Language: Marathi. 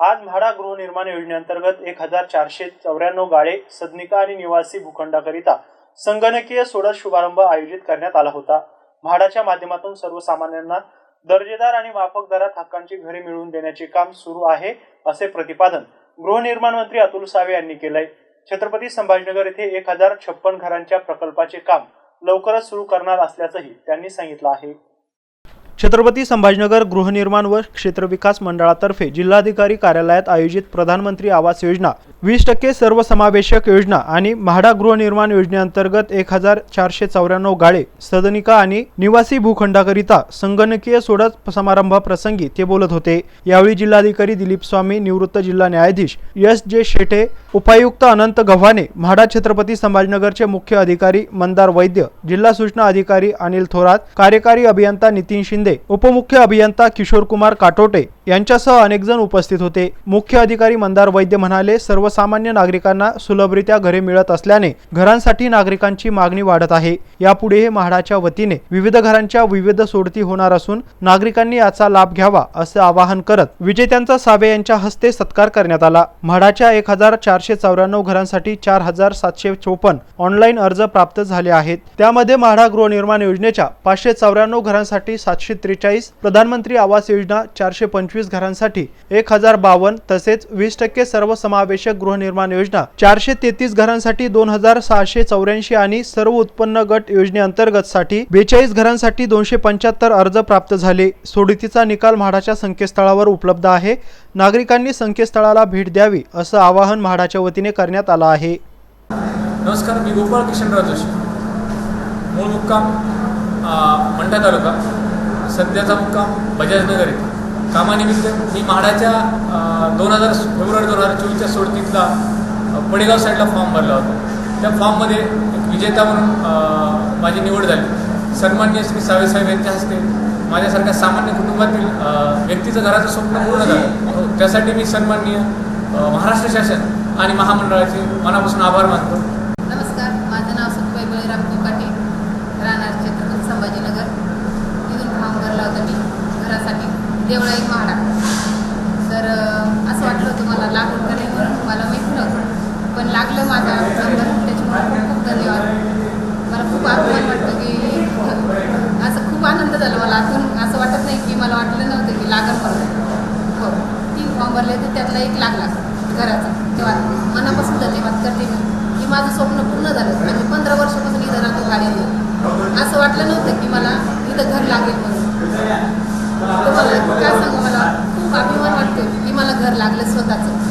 आज म्हाडा गृहनिर्माण योजनेअंतर्गत एक हजार चारशे चौऱ्याण्णव गाळे सदनिका आणि निवासी भूखंडाकरिता संगणकीय सोडत शुभारंभ आयोजित करण्यात आला होता. म्हाडाच्या माध्यमातून सर्वसामान्यांना दर्जेदार आणि माफक दरात हक्कांची घरे मिळवून देण्याचे काम सुरू आहे असे प्रतिपादन गृहनिर्माण मंत्री अतुल सावे यांनी केलंय. छत्रपती संभाजीनगर येथे एक हजार छप्पन घरांच्या प्रकल्पाचे काम लवकरच सुरू करणार असल्याचंही त्यांनी सांगितलं आहे. छत्रपती संभाजीनगर गृहनिर्माण व क्षेत्रविकास मंडळातर्फे जिल्हाधिकारी कार्यालयात आयोजित प्रधानमंत्री आवास योजना वीस टक्के सर्वसमावेशक योजना आणि म्हाडा गृहनिर्माण योजनेअंतर्गत एक हजार चारशे चौऱ्याण्णव गाळे सदनिका आणि निवासी भूखंडाकरिता संगणकीय सोडत समारंभाप्रसंगी ते बोलत होते. यावेळी जिल्हाधिकारी दिलीप स्वामी निवृत्त जिल्हा न्यायाधीश एस जे शेटे उपायुक्त अनंत गव्हाणे म्हाडा छत्रपती संभाजनगरचे मुख्य अधिकारी मंदार वैद्य जिल्हा सूचना अधिकारी अनिल थोरात कार्यकारी अभियंता नितीन शिंदे उपमुख्य अभियंता किशोर कुमार काटोटे यांच्यासह अनेकजण उपस्थित होते. मुख्य अधिकारी मंदार वैद्य म्हणाले सर्व सर्वसामान्य नागरिकांना सुलभरित्या घरे मिळत असल्याने घरांसाठी नागरिकांची मागणी वाढत आहे. यापुढेही म्हाडाच्या वतीने विविध घरांच्या विविध सोडती होणार असून नागरिकांनी याचा लाभ घ्यावा असे आवाहन करत विजेत्यांचा सावे यांच्या हस्ते सत्कार करण्यात आला. म्हाडाच्या एक हजार चारशे चौऱ्याण्णव घरांसाठी चार हजार सातशे चोपन्न ऑनलाईन अर्ज प्राप्त झाले आहेत. त्यामध्ये म्हाडा गृहनिर्माण योजनेच्या पाचशे चौऱ्याण्णव घरांसाठी सातशे त्रेचाळीस प्रधानमंत्री आवास योजना चारशे पंचवीस घरांसाठी एक हजार बावन्न तसेच वीस टक्के सर्वसमावेशक गृहनिर्माण योजना. चारशे तेहतीस घरांसाठी दोन हजार सहाशे चौऱ्याऐंशी आणि सर्व उत्पन्न गट योजनेअंतर्गत साठी बेचाळीस घरांसाठी दोनशे पंच्याहत्तर अर्ज प्राप्त झाले. सोडतीचा निकाल म्हाडाच्या संकेतस्थळावर उपलब्ध आहे. नागरिकांनी संकेतस्थळाला भेट द्यावी असं आवाहन म्हाडाच्या वतीने करण्यात आलं आहे. नमस्कार मी गोपाळ किशनराव जोशी मूळ मुक्काम मंठा तालुका. सध्याचा मुक्काम बजाजनगर येथे कामानिमित्त मी म्हाडाच्या दोन हजार फेब्रुवारी दोन हजार चोवीसच्या सोडतीतला पडेगाव साईडला फॉर्म भरला होता. त्या फॉर्ममध्ये एक विजेता म्हणून माझी निवड झाली. सन्मान्य श्री सावेसाहेब यांच्या हस्ते माझ्यासारख्या सामान्य कुटुंबातील व्यक्तीचं घराचं स्वप्न पूर्ण झालं. हो, त्यासाठी मी सन्माननीय महाराष्ट्र शासन आणि महामंडळाचे मनापासून आभार मानतो नमस्कार माझं नाव सतबाई बळीराम कोकाटे राहणार छत्रपती संभाजीनगर तिथून फॉर्म भरला होता मी घरासाठी एक म्हाडा. तर असं वाटलं होतं मला लागून नाही म्हणून. मला मी नव्हतं पण लागलं माझा नंबर त्याच्यामुळे खूप खूप धन्यवाद. मला खूप अभिमान वाटतं की असं खूप आनंद झाला मला. अजून असं वाटत नाही की मला वाटलं नव्हतं की लागल म्हणून हो. तीन फॉर्म भरले तर त्यातला एक लागला घराचा. तेव्हा मनापासून धन्यवाद करते मी. की माझं स्वप्न पूर्ण झालं. आणि पंधरा वर्षापासून इथं राहतो गाडीने असं वाटलं नव्हतं की मला इथं घर लागेल म्हणून तुम्हाला काय सांगू मला खूप अभिमान वाटतो की मला घर लागलं स्वतःचं.